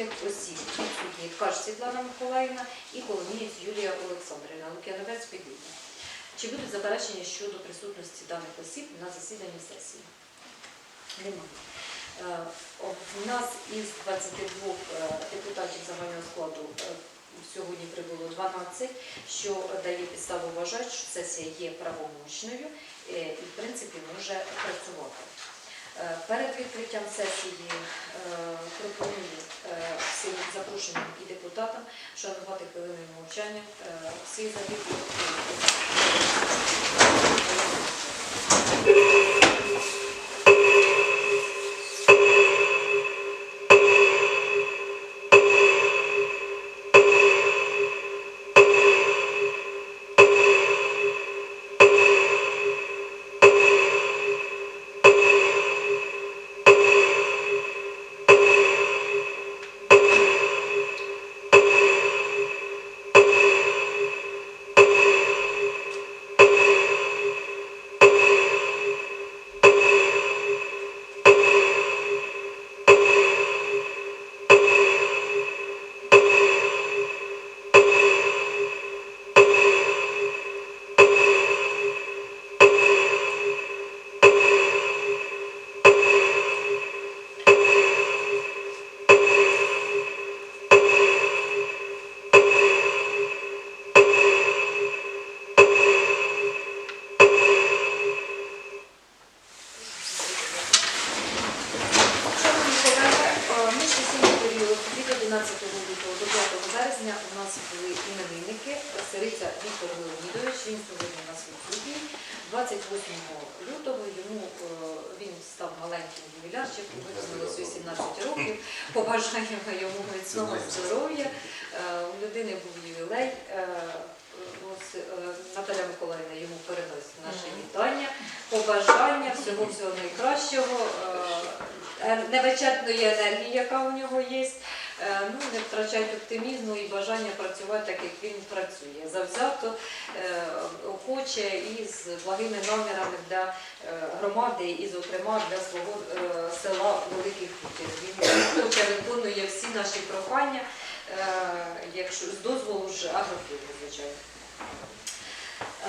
повноважених осіб відсутні Ткач Світлана Миколаївна і Коломієць Юлія Олександрівна. Лук'яновець підвідна. Чи будуть заперечення щодо присутності даних осіб на засіданні сесії? Немає. Е, У нас із 22 е, депутатів загального складу е, сьогодні прибуло 12, що дає підставу вважати, що сесія є правомочною і, в принципі, може працювати. Е, Перед відкриттям сесії е, пропоную е, всім запрошеним і депутатам шанувати хвилиною мовчання. Е, всіх були іменинники. Сириця Віктор Леонідович, він сьогодні у нас відсутній. 28 лютого йому е, він став маленьким ювілярчиком, виповнилось 18 років. Побажаємо йому міцного здоров'я. Е, У людини був ювілей. Е, Наталя Миколаївна йому переносить наше вітання, побажання, всього всього найкращого, невичерпної енергії, яка у нього є. Е, Ну, не втрачайте оптимізму і бажання працювати так, як він працює. Завзято, е, охоче і з благими намірами для е, громади і, зокрема, для свого е, села Великих Хутір. Він охоче виконує всі наші прохання, е, якщо з дозволу ж агрофірми, звичайно.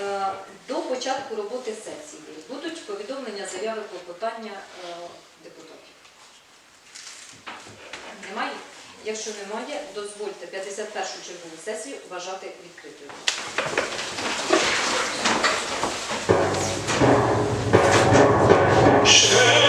Е, До початку роботи сесії будуть повідомлення заяви клопотання е, депутатів. Немає? Якщо немає, дозвольте 51 чергову сесію вважати відкритою. Усміхнеться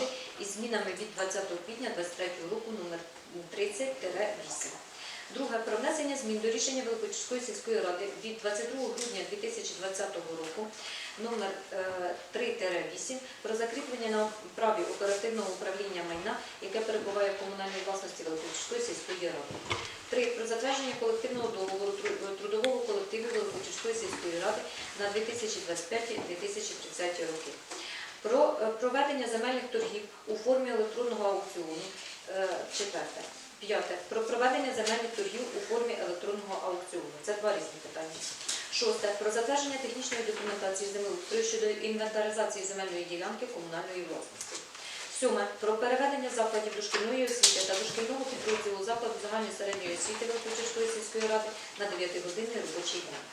громади із змінами від 20 квітня 2023 року номер 30-8. Друге. Про внесення змін до рішення Великочиської сільської ради від 22 грудня 2020 року номер е, 3-8 про закріплення на праві оперативного управління майна, яке перебуває в комунальній власності Великочиської сільської ради. Три. Про затвердження колективного договору трудового колективу Великочиської сільської ради на 2025-2030 роки. Про е, проведення земельних торгів у формі електронного аукціону. Е, Четверте. П'яте. Про проведення земельних торгів у формі електронного аукціону. Це два різні питання. Шосте. Про затвердження технічної документації землеустрою щодо інвентаризації земельної ділянки комунальної власності. Сьоме. Про переведення закладів дошкільної освіти та дошкільного підрозділу закладу загальної середньої освіти Великочиської сільської ради на 9-годинний робочий день.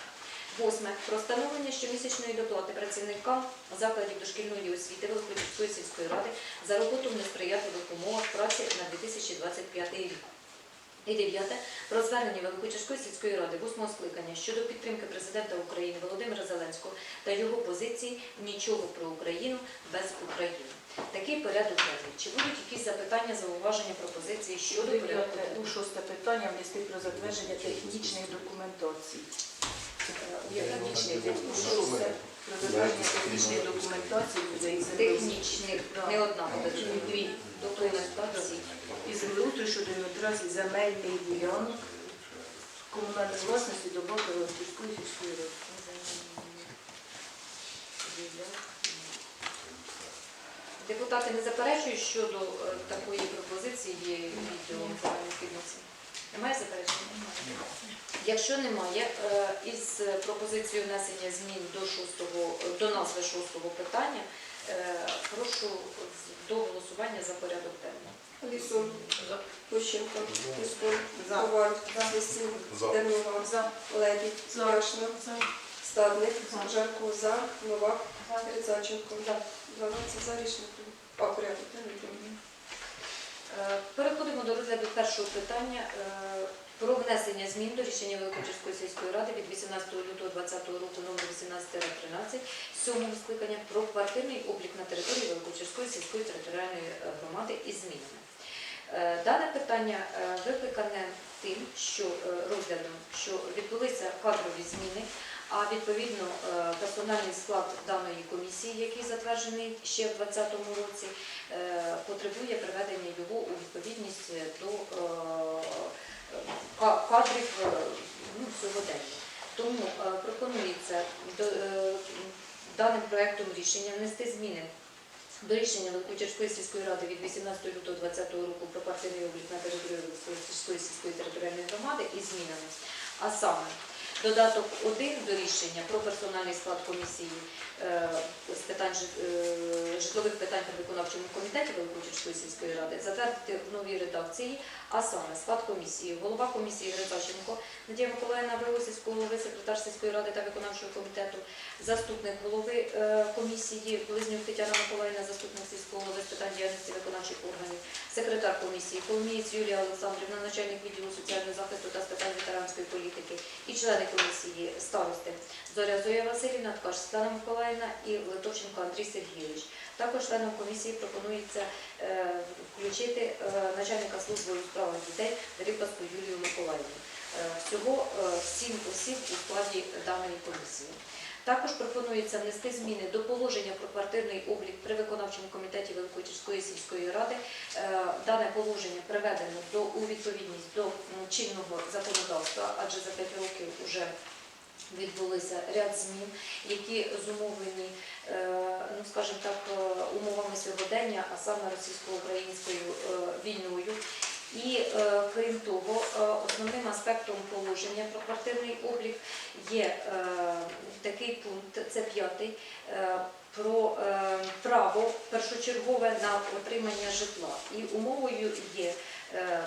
Восьме. Про встановлення щомісячної доплати працівникам закладів дошкільної освіти Великочиської сільської ради за роботу в несприятливих умовах праці на 2025 рік. І дев'яте. Про звернення Великочиської сільської ради восьмого скликання щодо підтримки президента України Володимира Зеленського та його позиції «Нічого про Україну без України». Такий порядок денний. Чи будуть якісь запитання, зауваження, пропозиції щодо порядку Дев'яте, ну, шосте питання внести про затвердження технічних документацій. Технічних, ну, шосте, технічних не одна. Дві. Документації. І землеустрою щодо інвентаризації земельних ділянок комунальної власності до боку Великівської сільської ради. Депутати не заперечують щодо е, такої пропозиції відділом загальних відносин? Немає заперечень? Якщо немає, е, із пропозицією внесення змін до шостого, до назви шостого питання, е, прошу до голосування за порядок денний. Лісун, Пущенко, Ліскун, Коваль, За. За. Лебідь, За. Яшна, Стадник, Жарко, За, Новак, Грицаченко. 12 за рішення. А, порядок, денний Переходимо до розгляду першого питання е, про внесення змін до рішення Великочиської сільської ради від 18 лютого 2020 року номер 18-13 сьомого скликання про квартирний облік на території Великочиської сільської територіальної е, громади із змінами. Е, Дане питання е, викликане тим, що е, розглядом, що відбулися кадрові зміни, а відповідно е, персональний склад даної комісії, який затверджений ще в 2020 році, е, потребує приведення його у відповідність до е, кадрів ну, сьогодення. Тому пропонується даним проектом рішення внести зміни до рішення Великочерської сільської ради від 18 лютого 2020 року про квартирний облік на території Великочерської сільської територіальної громади із змінами. А саме додаток 1 до рішення про персональний склад комісії з питань е, житлових питань при виконавчому комітеті Великочерської сільської ради затвердити в новій редакції, а саме склад комісії, голова комісії Грицаченко Надія Миколаївна Вивосільського, голови, секретар сільської ради та виконавчого комітету, заступник голови е, комісії Близнюк Тетяна Миколаївна, заступник сільського голови з питань діяльності виконавчих органів, секретар комісії Коломієць Юлія Олександрівна, начальник відділу соціального захисту та з питань ветеранської політики і члени комісії старости Зоря Зоя Васильівна, Ткач Світлана Миколаївна і Литовченко Андрій Сергійович. Також членом комісії пропонується е, включити е, начальника служби у справах дітей Рипаску Юлію Миколаївну. Е, Всього сім осіб у складі даної комісії. Також пропонується внести зміни до положення про квартирний облік при виконавчому комітеті Великочиської сільської ради. Дане положення приведено до у відповідність до чинного законодавства, адже за 5 років вже відбулися ряд змін, які зумовлені, е, ну скажімо так, е, умовами сьогодення, а саме російсько-українською е, війною. І крім того, основним аспектом положення про квартирний облік є такий пункт, це п'ятий, про право першочергове на отримання житла. І умовою є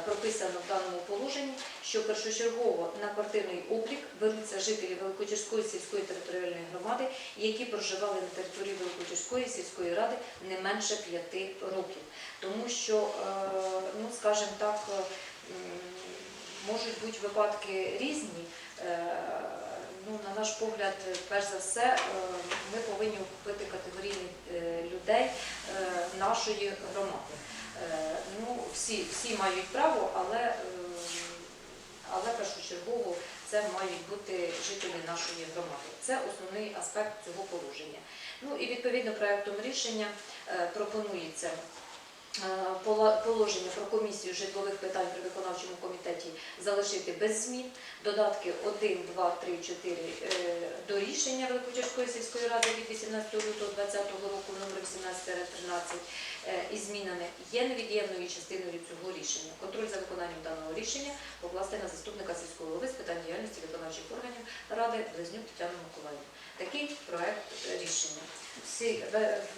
прописано прописано в даному положенні, що першочергово на квартирний облік беруться жителі Великочірської сільської територіальної громади, які проживали на території Великочірської сільської ради не менше п'яти років. Тому що, е, ну скажімо так, е, можуть бути випадки різні. Е, Ну, на наш погляд, перш за все, е, ми повинні охопити категорійних е, людей е, нашої громади. Е, Ну, всі, всі мають право, але, е, але першочергово це мають бути жителі нашої громади. Це основний аспект цього положення. Ну і відповідно проектом рішення е, пропонується положення про комісію житлових питань при виконавчому комітеті залишити без змін. Додатки 1, 2, 3, 4 е, до рішення Великочерської сільської ради від 18 лютого 2020 року номер 18-13 е, із змінами є невід'ємною частиною цього рішення. Контроль за виконанням даного рішення покласти на заступника сільського голови з питань діяльності виконавчих органів Ради Близнюк Тетяну Миколаївну. Такий проект е, рішення. Всі,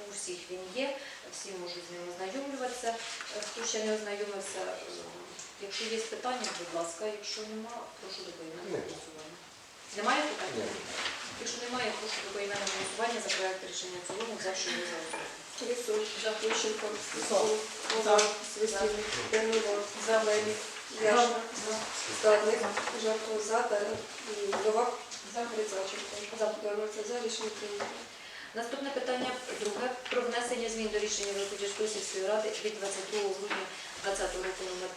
у всіх він є, всі можуть з ним ознайомлюватися. Е, Хто ще не ознайомився, е, якщо є питання, будь ласка, якщо нема, прошу до поіменного голосування. Немає питань? Ні. Якщо немає, прошу до поіменного голосування за проект рішення в цілому, взявши його за основу. Лісук, Ющенко, За. Свистівник, Данило, Завелі. Яшна, Стадник, Жарко, за, Новак, Грицаченко. За. 12 за, рішення прийнято. Наступне питання друге про внесення змін до рішення Великодірської сільської ради від 22 грудня 2020 року номер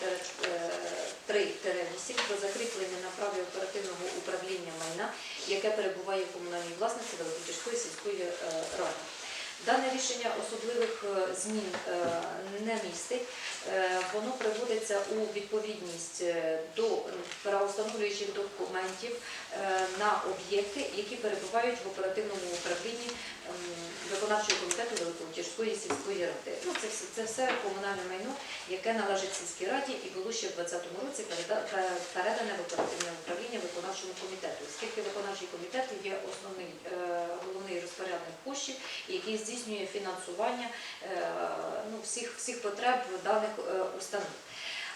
3-8 про закріплення на праві оперативного управління майна, яке перебуває в комунальній власності Великодірської сільської е, ради. Дане рішення особливих е, змін е, не містить. Е, Воно приводиться у відповідність е, до правоустановлюючих документів е, на об'єкти, які перебувають в оперативному управлінні виконавчого комітету Великотірської сільської ради. Ну, це, це все комунальне майно, яке належить сільській раді і було ще в 2020 році переда- передане в оперативне управління виконавчому комітету, оскільки виконавчий комітет є основний е, головний розпорядник коштів, який здійснює фінансування е, ну, всіх, всіх потреб даних е, установ.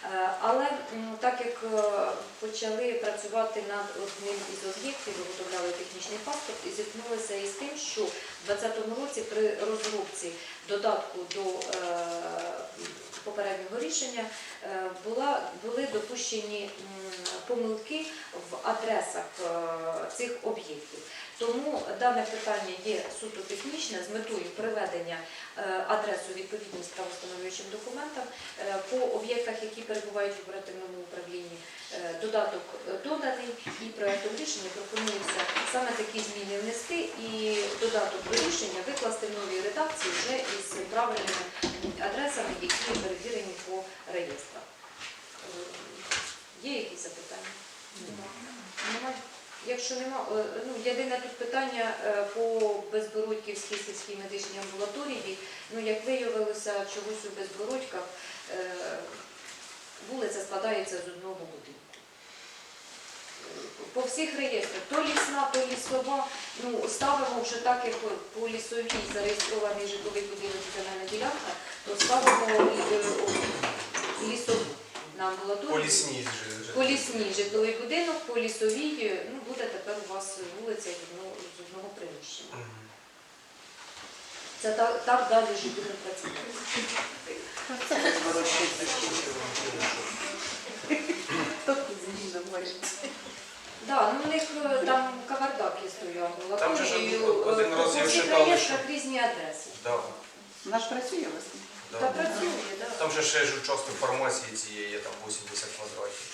Е, Але так як е, почали працювати над одним із об'єктів, виготовляли технічний паспорт і зіткнулися із тим, що в 2020 році при розробці додатку до е, попереднього рішення були допущені помилки в адресах цих об'єктів. Тому дане питання є суто технічне з метою приведення е, адресу відповідність правостановлюючим документам Е, по об'єктах, які перебувають в оперативному управлінні. е, Додаток доданий і проектом рішення пропонується саме такі зміни внести і додаток до рішення викласти в новій редакції вже із правильними адресами, які перевірені по реєстрах. Є якісь запитання? Немає. Якщо нема, е, ну єдине тут питання е, по Безбородьківській сільській медичній амбулаторії. Ну як виявилося, чогось у Безбородьках е, вулиця складається з одного будинку. По всіх реєстрах, то лісна, то лісова. Ну ставимо вже так, як по лісовій зареєстрований житловий будинок земельна ділянка, то ставимо лісову на амбулаторію. По лісній же. По житловий будинок, по лісовій, ну буде тепер у вас вулиця з одного, приміщення. Мгм. Це так, так далі ж і будемо працювати. Зміну говорить. Да, ну у них е, там кавардак є з тою Там же ж амбулаторією. один е, раз я всіх читав, реєстрах різні адреси. Да, Наш працює у да. Та працює, так. Там же ще ж участок фармації цієї є там 80 квадратів.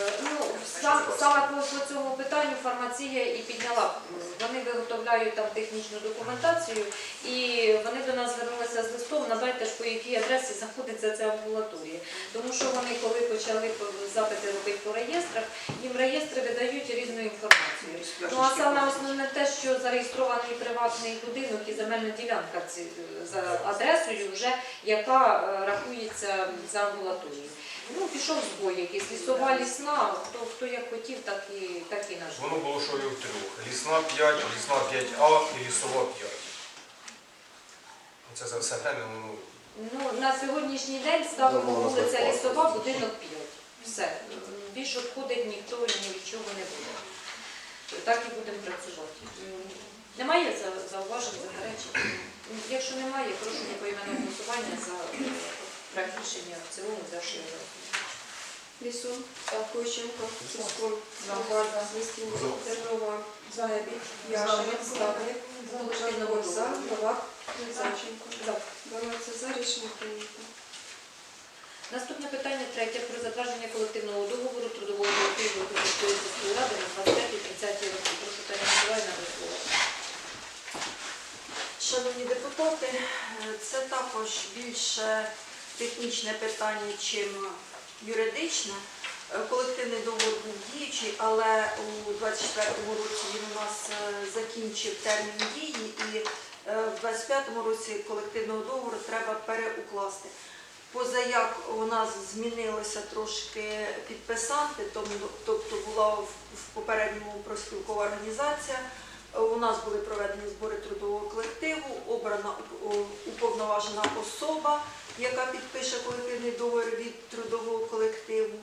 Е, Ну, сам, саме по, по цьому питанню фармація і підняла. Вони виготовляють там технічну документацію, і вони до нас звернулися з листом, надайте ж по якій адресі знаходиться ця амбулаторія. Тому що вони, коли почали запити робити по реєстрах, їм реєстри видають різну інформацію. Ну а саме основне те, що зареєстрований приватний будинок і земельна ділянка за адресою, вже яка е, рахується за амбулаторією. Ну, пішов збой якийсь, лісова лісна, хто, хто як хотів, так і, так і нажив. Воно було що і в трьох. Лісна 5, лісна 5А і лісова 5. Це за все время воно Ну, на сьогоднішній день ставимо Нормально вулиця. Лісова, будинок 5. Все. Більше обходить ніхто ні від чого не буде. Так і будемо працювати. М, Немає за- зауважень, заперечень? М, Якщо немає, прошу до поіменного голосування за е, проект рішення в цілому за що я Лісун, Бойченко, Сускун, Коваль, Листіння, Тернова, Загебі, Яшин, Ставник, Жарков за, Новак, Рицаченко. 12 за, рішення прийнято. Наступне питання третє про затвердження колективного договору трудового колективу Київської сільської ради на 25-30 роки. Прошу Таня Миколаївна до слова. Шановні депутати, це також більше технічне питання, чим юридичне. Е, Колективний договор був діючий, але у 24-му році він у нас е, закінчив термін дії, і в 25-му році колективного договору треба переукласти. Позаяк у нас змінилося трошки підписанти, тобто була в попередньому профспілкова організація. У нас були проведені збори трудового колективу, обрана уповноважена особа, яка підпише колективний договір від трудового колективу,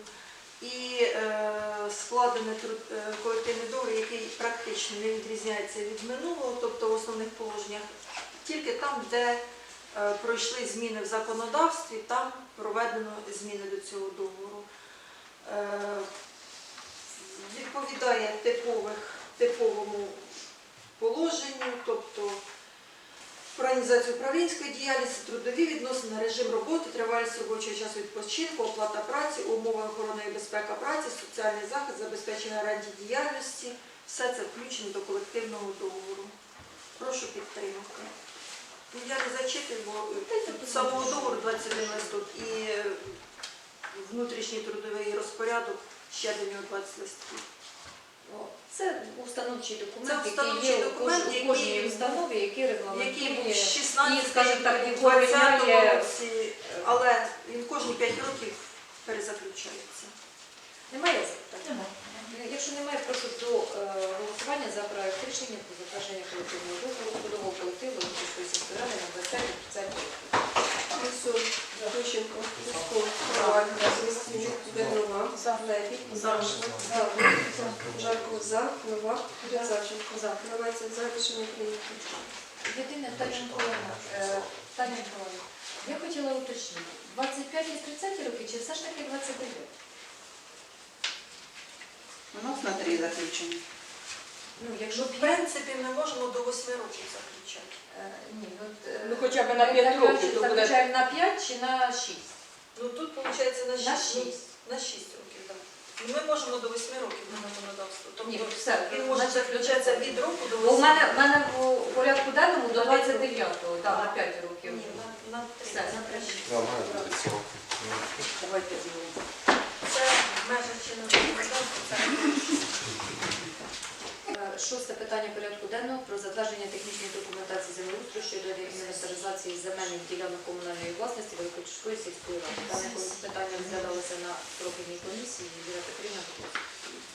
і е, складений е, колективний договір, який практично не відрізняється від минулого, тобто в основних положеннях, тільки там, де е, пройшли зміни в законодавстві, там проведено зміни до цього договору. Відповідає типових, типовому положенню, тобто організацію управлінської діяльності, трудові відносини, режим роботи, тривалість робочого часу відпочинку, оплата праці, умови охорони і безпека праці, соціальний захист, забезпечення оренді діяльності. Все це включено до колективного договору. Прошу підтримати. Я не зачитую, бо самого договору 21 листок і внутрішній трудовий розпорядок ще до нього 20 листків. Це установчий документ, Це який установчий є у документ, кож- у який- кожній установі, який який був регламентує. в 16 і, скажімо так, і в охороняє- 20 році, але він кожні 5 років перезаключається. Немає запитань? Якщо немає, прошу до е, голосування за проект рішення про затвердження колективного договору трудового колективу Луцької сільської ради на 25-30 років. Лісун, Бойченко, Сускун, Коваль, Загебі, Яшин, Ставник, Жарков за, Новак, Рицаченко. 12 за, рішення прийнято. Єдине, Таня Миколаївна, е, Таня Миколаївна, я хотіла уточнити, 25 і 30 роки чи все ж таки 29? У нас на три заключені. Ну, якщо В 5, принципі, ми можемо до 8 років заключати. Е, ні, ну, от, е, Ну, хоча б на ми п'ять заключ- років, то буде- Заключаємо на 5 чи на 6? Ну тут виходить на 6, На 6. на 6 років, так. Ну, Ми можемо до 8 років на законодавство. Тобто Ні, все, він може значить, заключатися від року до 8 Бо в мене, в мене в порядку денному до 29-го, так, на 5 років. Ні, на, на 3. Все, на 3. Давайте зробимо. Це в межах чинного законодавства. Це Е, Шосте питання порядку денного про затвердження технічної документації землеустрою щодо інвентаризації земельних ділянок комунальної власності Великочуської сільської ради. Дане питання розглядалося на профільній комісії. Юлія Петрівна.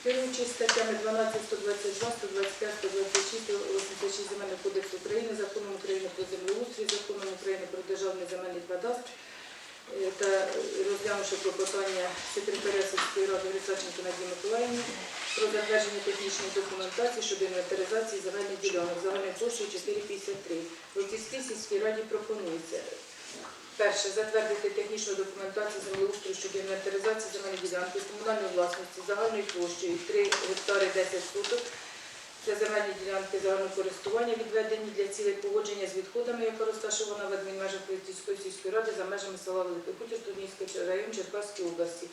Керуючись статтями 12, 122, 125, 126, 86 Земельного кодексу України, Законом України про землеустрій, Законом України про державний земельний кадастр та розглянувши клопотання секретаря сільської ради Грицаченко Надії Миколаївни про затвердження технічної документації щодо інвентаризації земельних ділянок загальною площею 453. В Луцівській сільській раді пропонується Перше, затвердити технічну документацію землеустрою щодо інвентаризації земельної ділянки з комунальної власності загальною площею 3 гектари 10 соток. Це земельні ділянки загального користування, відведені для цілей поводження з відходами, яка розташована в адмінмежах Політицької сільської ради за межами села Великий Хутір, Турнівський район Черкаської області.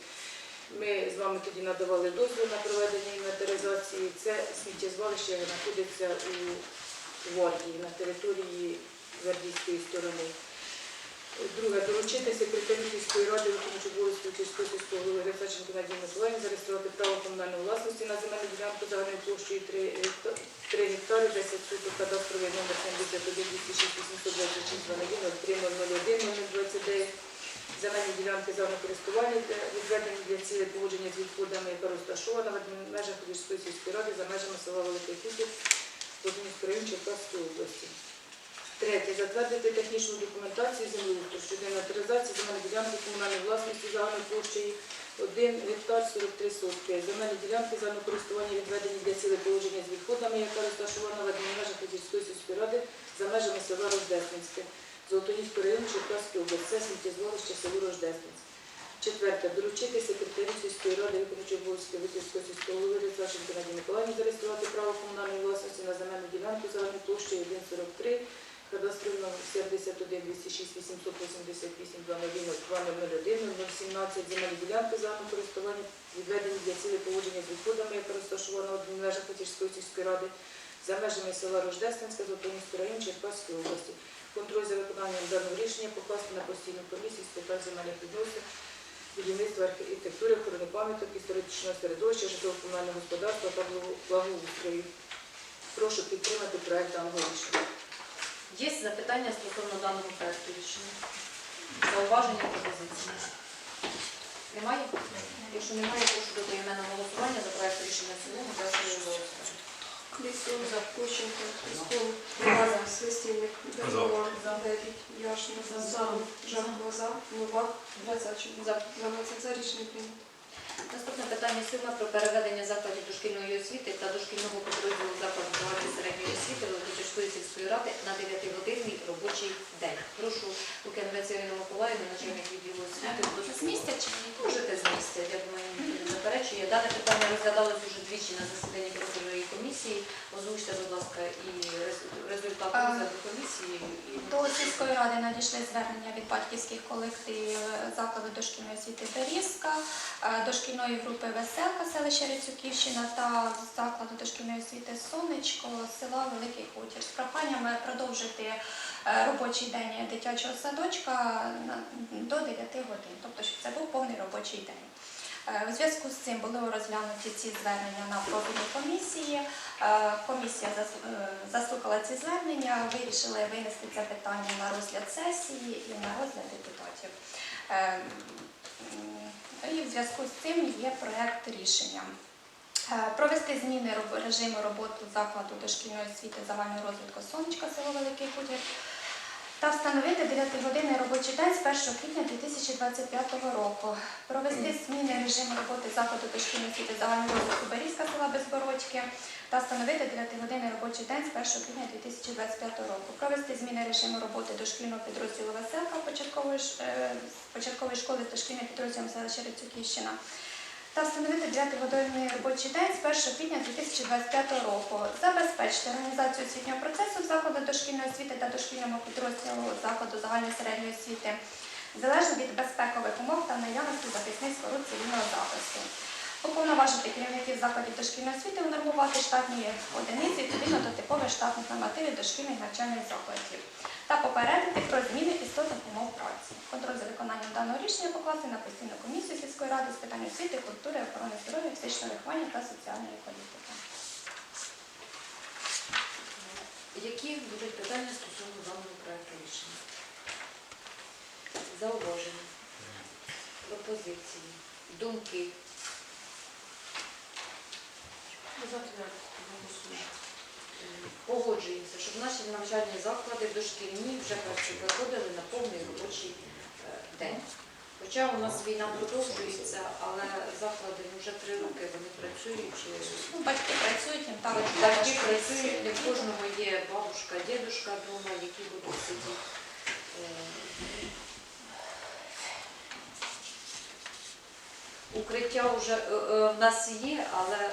Ми з вами тоді надавали дозвіл на проведення інвентаризації. Це сміттєзвалище знаходиться у Вардії на території Вардійської сторони. Друге, доручити секретарю сільської ради виконуючи обов'язки Чеської сільського голови Грицаченко Надії Миколаївні зареєструвати право комунальної власності на земельну ділянку загальною площею 3 гектари 10 соток кадастровий номер 71 206 826 01 3001 029 земельні ділянки загального користування відведені для цілей поводження з відходами, яка розташована в межах Подільської сільської ради за межами села Великий Кутів, Подільський район Черкаської області. Третє. Затвердити технічну документацію землеустрою щодо інвентаризації земельної ділянки комунальної власності загальною площею 1 гектар 43 сотки. Земельні ділянки за користування відведені для цілей положення з відходами, яка розташована в межах Подільської сільської ради за межами села Рождественське, Золотоніського району Черкаської області, це сміттєзвалище село Рождественське. Четверте. Доручити секретарю сільської ради виконуючого обов'язки Витівського сільського голови Рецашенко Надії Миколаївні зареєструвати право комунальної власності на земельну ділянку загальною площею 1,43 кадастровий номер 71 206 888 2001 017 земельні ділянки загального користування відведені для цілей поводження з відходами, яка розташована в межах Хотівської сільської ради за межами села Рождественська, Золотоніського району Черкаської області. Контроль за виконанням даного рішення покласти на постійну комісію з питань земельних відносин, будівництва архітектури, охорони пам'яток, історичного середовища, житлово-комунального господарства та благо- благоустрою. Прошу підтримати проект даного рішення. Є запитання стосовно даного проекту рішення? Зауваження пропозиції? Немає? Якщо немає, прошу до поіменного голосування за проект рішення в цілому. За голосування. Лісун, Кущенко, Піскун, Лаза, Свистівник, Дернова, Дев'ять, Яшина, Зам, Жарко, За, Новак, Грицаченко. За. 12 за рішення прийнято. Наступне питання сьоме про переведення закладів дошкільної освіти та дошкільного підрозділу закладу загальної середньої освіти Великочерської сільської ради на 9-годинний робочий день. Прошу Лук'яновець Ірину Миколаївну, начальник відділу освіти. З місця чи ні? Можете з місця, я думаю, не заперечує. Дане питання розглядалось уже двічі на засіданні профільної комісії. Озвучте, будь ласка, і До сільської ради надійшли звернення від батьківських колективів закладу дошкільної освіти Берізка, е, дошкільної групи Веселка селища Рицюківщина та закладу дошкільної освіти Сонечко села Великий Хутір з проханням продовжити е, робочий день дитячого садочка до 9 годин, тобто щоб це був повний робочий день. Е, У зв'язку з цим були розглянуті ці звернення на профільній комісії. Е, Комісія е, заслухала ці звернення, вирішили винести це питання на розгляд сесії і на розгляд депутатів. Е, І в зв'язку з цим є проект рішення. Е, Провести зміни режиму роботи закладу дошкільної освіти загального розвитку сонечка село Великий Хутір та встановити 9-годинний робочий день з 1 квітня 2025 року. Провести зміни режиму роботи закладу дошкільної освіти загального розвитку Берізька села Безбородьки та встановити 9-годинний робочий день з 1 квітня 2025 року. Провести зміни режиму роботи дошкільного підрозділу Веселка початкової, е, початкової школи з дошкільним підрозділом селища Рицюківщина та встановити 9-годинний робочий день з 1 квітня 2025 року. Забезпечити організацію освітнього процесу в закладах дошкільної освіти та дошкільному підрозділу закладу загальної середньої освіти залежно від безпекових умов та наявності захисних споруд цивільного захисту. Уповноважити керівників закладів дошкільної освіти унормувати штатні одиниці відповідно до типових штатних нормативів дошкільних навчальних закладів та попередити про зміни істотних умов праці. Контроль за виконанням даного рішення покласти на постійну комісію сільської ради з питань освіти, культури, охорони здоров'я, фізичного виховання та соціальної політики. Які будуть питання стосовно даного проекту рішення? Зауваження, пропозиції, думки. Е, Погоджуємося, щоб наші навчальні заклади дошкільні вже переходили на повний робочий е, день. Хоча у нас війна продовжується, але заклади ну, вже три роки вони працюють. е, Ну, батьки працюють, їм також Батьки працюють, не в кожного є бабушка, дідушка вдома, які будуть сидіти. Укриття вже в нас є, але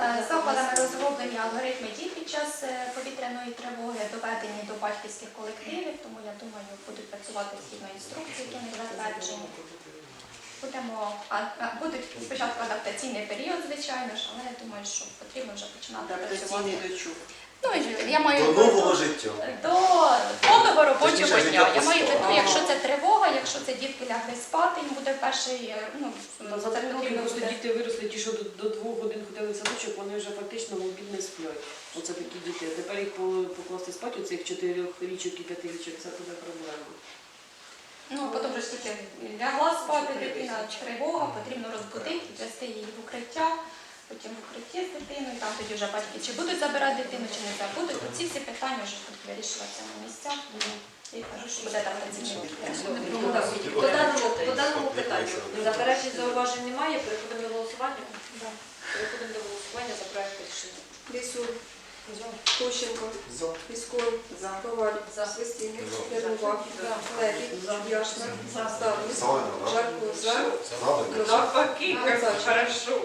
Е, Закладами розроблені алгоритми дій під час е, повітряної тривоги, доведені до батьківських колективів, тому я думаю, будуть працювати згідно інструкцій, які не затверджені. Будемо а, будуть спочатку адаптаційний період, звичайно ж, але я думаю, що потрібно вже починати Адаптаційний працювати. Ну і я маю До нового життя. до повного робочого Точніше, дня. життя Я маю в виду, постійно. якщо це тривога, якщо це дітки лягли спати, їм буде перший, е, ну Та за це три роки потрібно просто буде. діти виросли, ті, що до, до двох годин ходили в садочок, вони вже фактично мобільно сплять. Оце такі діти. А Тепер їх по- покласти спати, оцих чотирьох річок і п'ятирічок, це буде проблема. Ну, потім вже ж тільки лягла спати дитина, тривога, потрібно розбудити, ввести її в укриття, потім в укритті з дитиною, там тоді вже батьки чи будуть забирати дитину, чи не забудуть. Оці всі питання вже будуть вирішуватися на місцях. І кажу, що буде там По даному, по даному питанню заперечень зауважень немає, переходимо до голосування. Переходимо до голосування за проект рішення. Лісюк, Кущенко, Міськой, Коваль, Свистінник, Ярмувак, Лебідь, Яшна, Ставлюсь, Жарко, Грицаченко.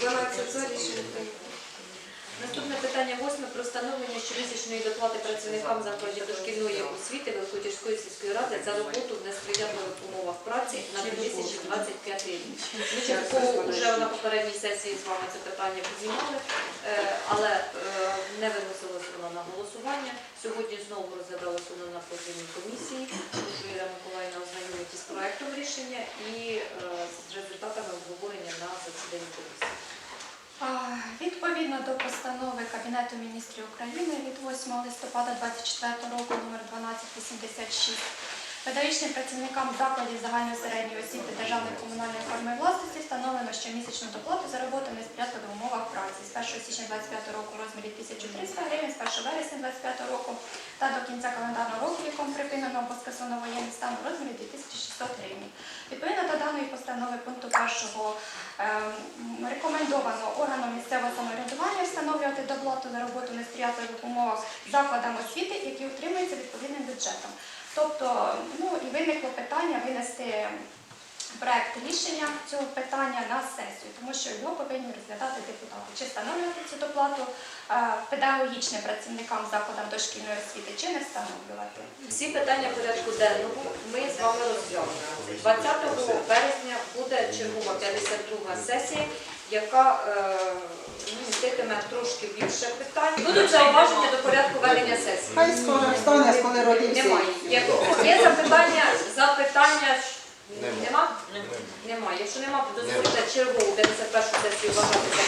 12 за рішення прийнято. Наступне питання восьме про встановлення щомісячної доплати працівникам закладів дошкільної освіти Великодірської сільської ради за роботу в несприятливих умовах праці на 2025 рік. Ми частково вже на попередній сесії з вами це питання піднімали, е, але е, не виносилося воно на голосування. Сьогодні знову розглядалося воно на профільній комісії. Прошу Іра Миколаївна ознайомитись з проектом рішення і е, з результатами обговорення на засіданні комісії. Відповідно до постанови Кабінету міністрів України від 8 листопада 2024 року номер 1286 педагогічним працівникам закладів загальної середньої освіти державної комунальної форми власності встановлено щомісячну доплату за роботу в несприятливих умовах праці з 1 січня 2025 року в розмірі 1300 гривень, з 1 вересня 2025 року та до кінця календарного року, в якому припинено або скасовано воєнний стан у розмірі 2600 гривень. Відповідно до даної постанови пункту першого ем, рекомендовано органам місцевого самоврядування встановлювати доплату за роботу в несприятливих умовах закладам освіти, які утримуються відповідним бюджетом. Тобто, ну і виникло питання винести проект рішення цього питання на сесію, тому що його повинні розглядати депутати. Чи встановлювати цю доплату е, педагогічним працівникам закладам дошкільної освіти, чи не встановлювати. Всі питання порядку денного ми з вами розглянемо. 20 березня буде чергова 52 сесія, яка е, міститиме трошки більше питань. Будуть зауваження до порядку ведення сесії. Хай скоро стане, коли родився. Немає. Є, є запитання, запитання нема? Немає. Якщо нема, дозвольте чергову 51 сесію вважати